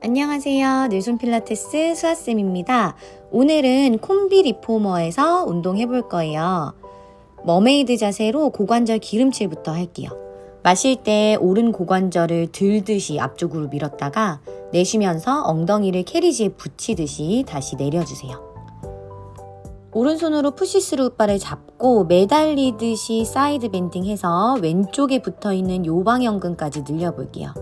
안녕하세요. 늘손 필라테스 수아쌤입니다. 오늘은 콤비 리포머에서 운동해 볼 거예요. 머메이드 자세로 고관절 기름칠부터 할게요. 마실 때 오른 고관절을 들듯이 앞쪽으로 밀었다가 내쉬면서 엉덩이를 캐리지에 붙이듯이 다시 내려주세요. 오른손으로 푸시스루 바를 잡고 매달리듯이 사이드 밴딩 해서 왼쪽에 붙어 있는 요방연근까지 늘려볼게요.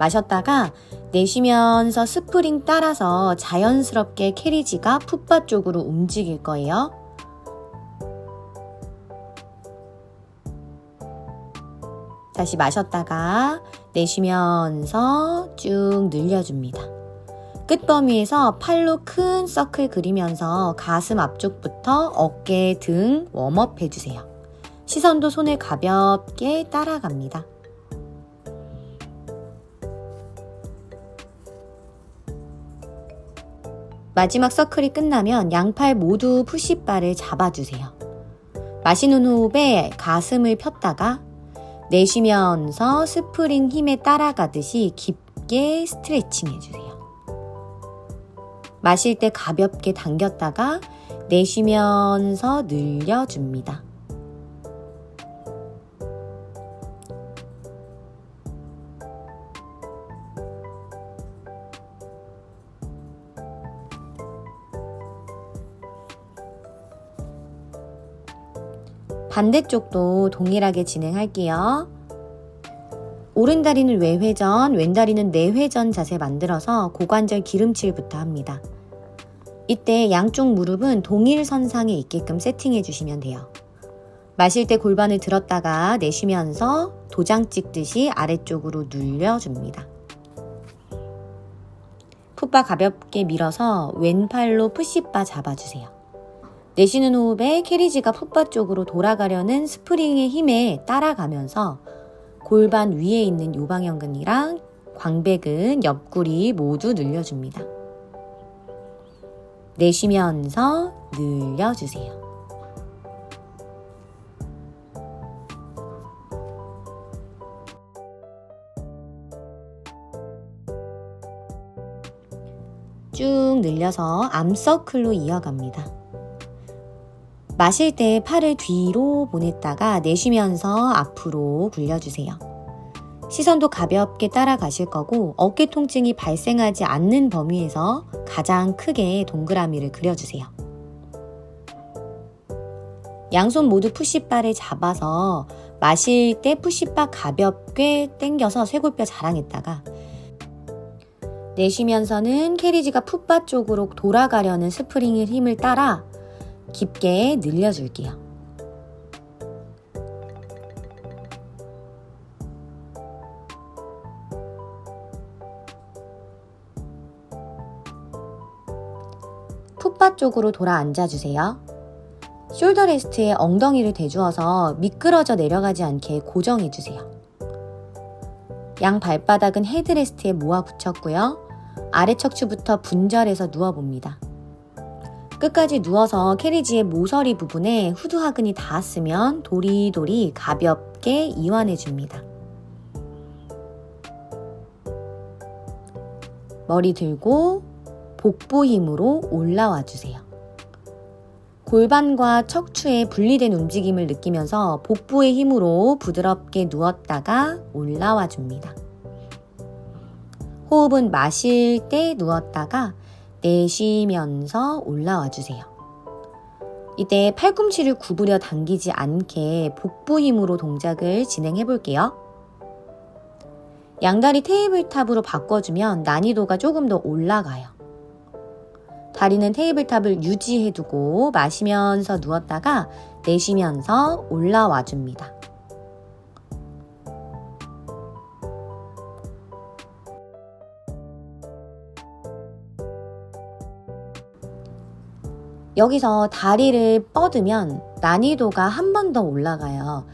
마셨다가 내쉬면서 스프링 따라서 자연스럽게 캐리지가 풋바 쪽으로 움직일 거예요. 다시 마셨다가 내쉬면서 쭉 늘려줍니다. 끝범위에서 팔로 큰 서클 그리면서 가슴 앞쪽부터 어깨, 등 웜업 해주세요. 시선도 손을 가볍게 따라갑니다. 마지막 서클이 끝나면 양팔 모두 푸시바를 잡아주세요. 마시는 호흡에 가슴을 폈다가 내쉬면서 스프링 힘에 따라가듯이 깊게 스트레칭 해주세요. 마실 때 가볍게 당겼다가 내쉬면서 늘려줍니다. 반대쪽도 동일하게 진행할게요. 오른 다리는 외회전, 왼 다리는 내회전 자세 만들어서 고관절 기름칠부터 합니다. 이때 양쪽 무릎은 동일 선상에 있게끔 세팅해 주시면 돼요. 마실 때 골반을 들었다가 내쉬면서 도장 찍듯이 아래쪽으로 눌려줍니다. 풋바 가볍게 밀어서 왼팔로 푸시바 잡아주세요. 내쉬는 호흡에 캐리지가 풋바 쪽으로 돌아가려는 스프링의 힘에 따라가면서 골반 위에 있는 요방연근이랑 광배근, 옆구리 모두 늘려줍니다. 내쉬면서 늘려주세요. 쭉 늘려서 암서클로 이어갑니다. 마실 때 팔을 뒤로 보냈다가 내쉬면서 앞으로 굴려주세요. 시선도 가볍게 따라가실 거고 어깨 통증이 발생하지 않는 범위에서 가장 크게 동그라미를 그려주세요. 양손 모두 푸시바를 잡아서 마실 때 푸시바 가볍게 당겨서 쇄골뼈 자랑했다가 내쉬면서는 캐리지가 풋바 쪽으로 돌아가려는 스프링의 힘을 따라 깊게 늘려줄게요. 풋바 쪽으로 돌아 앉아주세요. 숄더 레스트에 엉덩이를 대주어서 미끄러져 내려가지 않게 고정해주세요. 양 발바닥은 헤드레스트에 모아 붙였고요. 아래 척추부터 분절해서 누워봅니다. 끝까지 누워서 캐리지의 모서리 부분에 후두 하근이 닿았으면 도리도리 가볍게 이완해 줍니다. 머리 들고 복부 힘으로 올라와 주세요. 골반과 척추의 분리된 움직임을 느끼면서 복부의 힘으로 부드럽게 누웠다가 올라와 줍니다. 호흡은 마실 때 누웠다가 내쉬면서 올라와 주세요. 이때 팔꿈치를 구부려 당기지 않게 복부 힘으로 동작을 진행해 볼게요. 양다리 테이블탑으로 바꿔주면 난이도가 조금 더 올라가요. 다리는 테이블탑을 유지해 두고 마시면서 누웠다가 내쉬면서 올라와 줍니다. 여기서 다리를 뻗으면 난이도가 한 번 더 올라가요.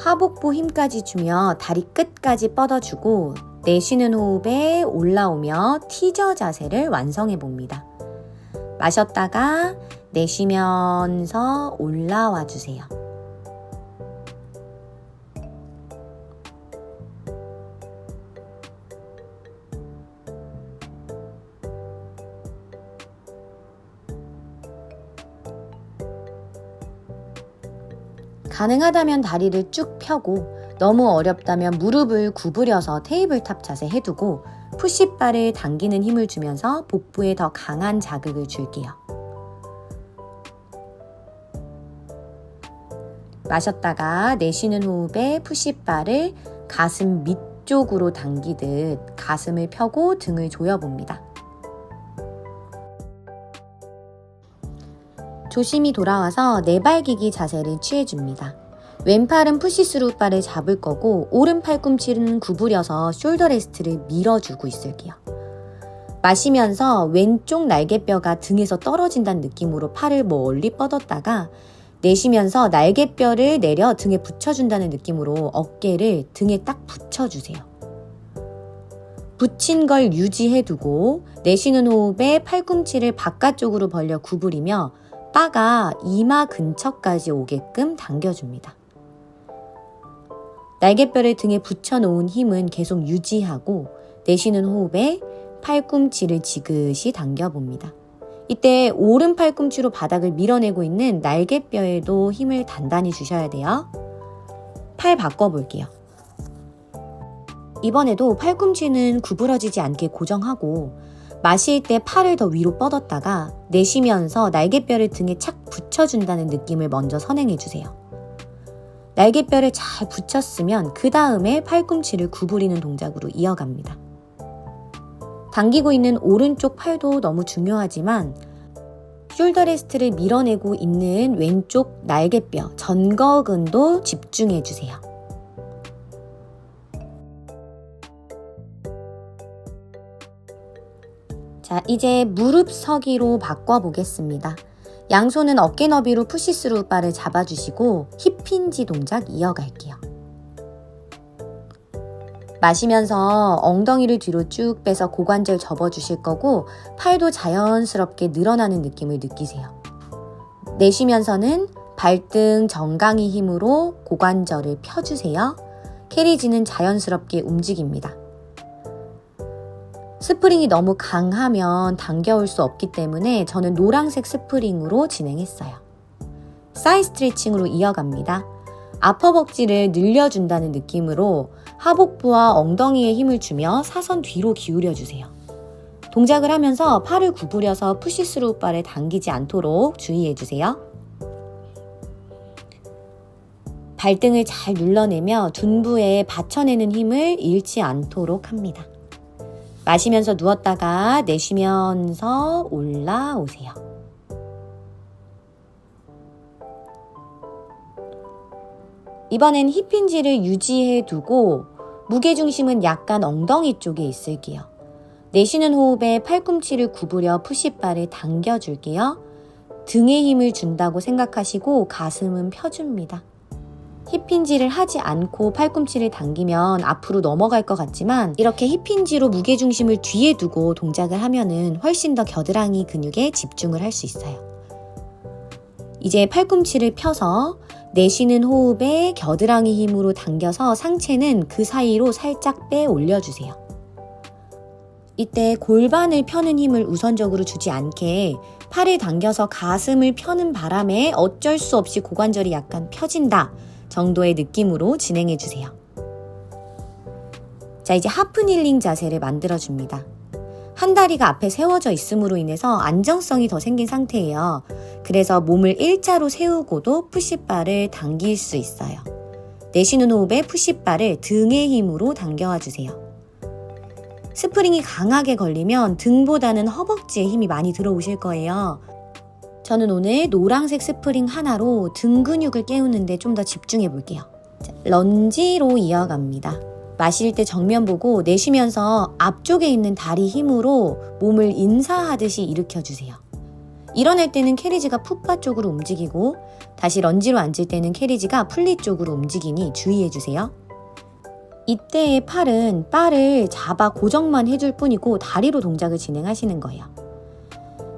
하복부 힘까지 주며 다리 끝까지 뻗어주고 내쉬는 호흡에 올라오며 티저 자세를 완성해 봅니다. 마셨다가 내쉬면서 올라와 주세요. 가능하다면 다리를 쭉 펴고 너무 어렵다면 무릎을 구부려서 테이블탑 자세 해두고 푸시바를 당기는 힘을 주면서 복부에 더 강한 자극을 줄게요. 마셨다가 내쉬는 호흡에 푸시바를 가슴 밑쪽으로 당기듯 가슴을 펴고 등을 조여봅니다. 조심히 돌아와서 내발기기 자세를 취해줍니다. 왼팔은 푸시스루 바를 잡을 거고 오른 팔꿈치는 구부려서 숄더 레스트를 밀어주고 있을게요. 마시면서 왼쪽 날개뼈가 등에서 떨어진다는 느낌으로 팔을 멀리 뻗었다가 내쉬면서 날개뼈를 내려 등에 붙여준다는 느낌으로 어깨를 등에 딱 붙여주세요. 붙인 걸 유지해두고 내쉬는 호흡에 팔꿈치를 바깥쪽으로 벌려 구부리며 바가 이마 근처까지 오게끔 당겨줍니다. 날개뼈를 등에 붙여놓은 힘은 계속 유지하고 내쉬는 호흡에 팔꿈치를 지그시 당겨봅니다. 이때 오른 팔꿈치로 바닥을 밀어내고 있는 날개뼈에도 힘을 단단히 주셔야 돼요. 팔 바꿔볼게요. 이번에도 팔꿈치는 구부러지지 않게 고정하고 마실 때 팔을 더 위로 뻗었다가 내쉬면서 날개뼈를 등에 착 붙여준다는 느낌을 먼저 선행해주세요. 날개뼈를 잘 붙였으면 그 다음에 팔꿈치를 구부리는 동작으로 이어갑니다. 당기고 있는 오른쪽 팔도 너무 중요하지만 숄더 레스트를 밀어내고 있는 왼쪽 날개뼈 전거근도 집중해 주세요. 자, 이제 무릎 서기로 바꿔 보겠습니다. 양손은 어깨 너비로 푸시스루 바를 잡아주시고 힙힌지 동작 이어갈게요. 마시면서 엉덩이를 뒤로 쭉 빼서 고관절 접어주실 거고 팔도 자연스럽게 늘어나는 느낌을 느끼세요. 내쉬면서는 발등 정강이 힘으로 고관절을 펴주세요. 캐리지는 자연스럽게 움직입니다. 스프링이 너무 강하면 당겨올 수 없기 때문에 저는 노란색 스프링으로 진행했어요. 사이 스트레칭으로 이어갑니다. 아퍼벅지를 늘려준다는 느낌으로 하복부와 엉덩이에 힘을 주며 사선 뒤로 기울여 주세요. 동작을 하면서 팔을 구부려서 푸시스루 바를 당기지 않도록 주의해 주세요. 발등을 잘 눌러내며 둔부에 받쳐내는 힘을 잃지 않도록 합니다. 마시면서 누웠다가 내쉬면서 올라오세요. 이번엔 힙 힌지를 유지해 두고 무게중심은 약간 엉덩이 쪽에 있을게요. 내쉬는 호흡에 팔꿈치를 구부려 푸시바를 당겨줄게요. 등에 힘을 준다고 생각하시고 가슴은 펴줍니다. 힙힌지를 하지 않고 팔꿈치를 당기면 앞으로 넘어갈 것 같지만 이렇게 힙힌지로 무게중심을 뒤에 두고 동작을 하면은 훨씬 더 겨드랑이 근육에 집중을 할 수 있어요. 이제 팔꿈치를 펴서 내쉬는 호흡에 겨드랑이 힘으로 당겨서 상체는 그 사이로 살짝 빼 올려주세요. 이때 골반을 펴는 힘을 우선적으로 주지 않게 팔을 당겨서 가슴을 펴는 바람에 어쩔 수 없이 고관절이 약간 펴진다 정도의 느낌으로 진행해 주세요. 자, 이제 하프닐링 자세를 만들어 줍니다. 한 다리가 앞에 세워져 있음으로 인해서 안정성이 더 생긴 상태예요. 그래서 몸을 일자로 세우고도 푸시바를 당길 수 있어요. 내쉬는 호흡에 푸시바를 등의 힘으로 당겨와 주세요. 스프링이 강하게 걸리면 등보다는 허벅지에 힘이 많이 들어오실 거예요. 저는 오늘 노란색 스프링 하나로 등 근육을 깨우는데 좀 더 집중해 볼게요. 자, 런지로 이어갑니다. 마실 때 정면 보고 내쉬면서 앞쪽에 있는 다리 힘으로 몸을 인사하듯이 일으켜 주세요. 일어날 때는 캐리지가 풋바 쪽으로 움직이고 다시 런지로 앉을 때는 캐리지가 플리 쪽으로 움직이니 주의해 주세요. 이때의 팔은 바를 잡아 고정만 해줄 뿐이고 다리로 동작을 진행하시는 거예요.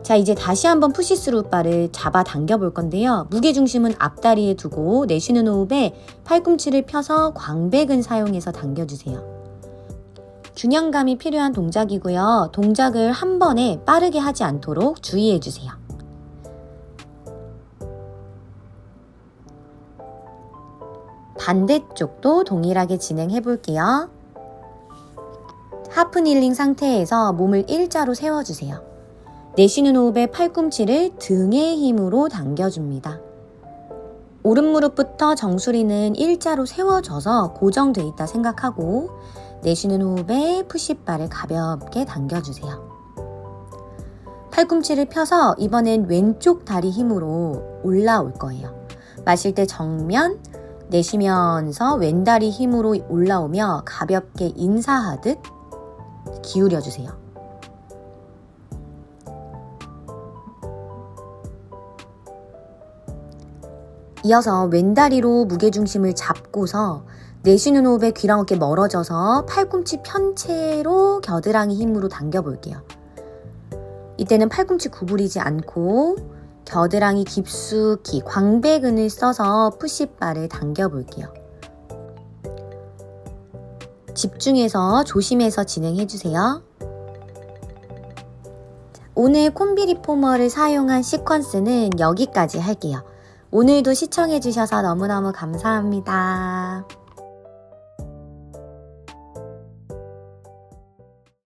자, 이제 다시 한번 푸시스루 바를 잡아 당겨 볼 건데요. 무게 중심은 앞다리에 두고 내쉬는 호흡에 팔꿈치를 펴서 광배근 사용해서 당겨 주세요. 균형감이 필요한 동작이고요. 동작을 한 번에 빠르게 하지 않도록 주의해 주세요. 반대쪽도 동일하게 진행해 볼게요. 하프닐링 상태에서 몸을 일자로 세워주세요. 내쉬는 호흡에 팔꿈치를 등의 힘으로 당겨줍니다. 오른 무릎부터 정수리는 일자로 세워져서 고정돼 있다 생각하고 내쉬는 호흡에 푸시바를 가볍게 당겨주세요. 팔꿈치를 펴서 이번엔 왼쪽 다리 힘으로 올라올 거예요. 마실 때 정면, 내쉬면서 왼다리 힘으로 올라오며 가볍게 인사하듯 기울여 주세요. 이어서 왼다리로 무게중심을 잡고서 내쉬는 호흡에 귀랑 어깨 멀어져서 팔꿈치 편 채로 겨드랑이 힘으로 당겨 볼게요. 이때는 팔꿈치 구부리지 않고 겨드랑이 깊숙이 광배근을 써서 푸시바를 당겨 볼게요. 집중해서 조심해서 진행해 주세요. 오늘 콤비 리포머를 사용한 시퀀스는 여기까지 할게요. 오늘도 시청해 주셔서 너무너무 감사합니다.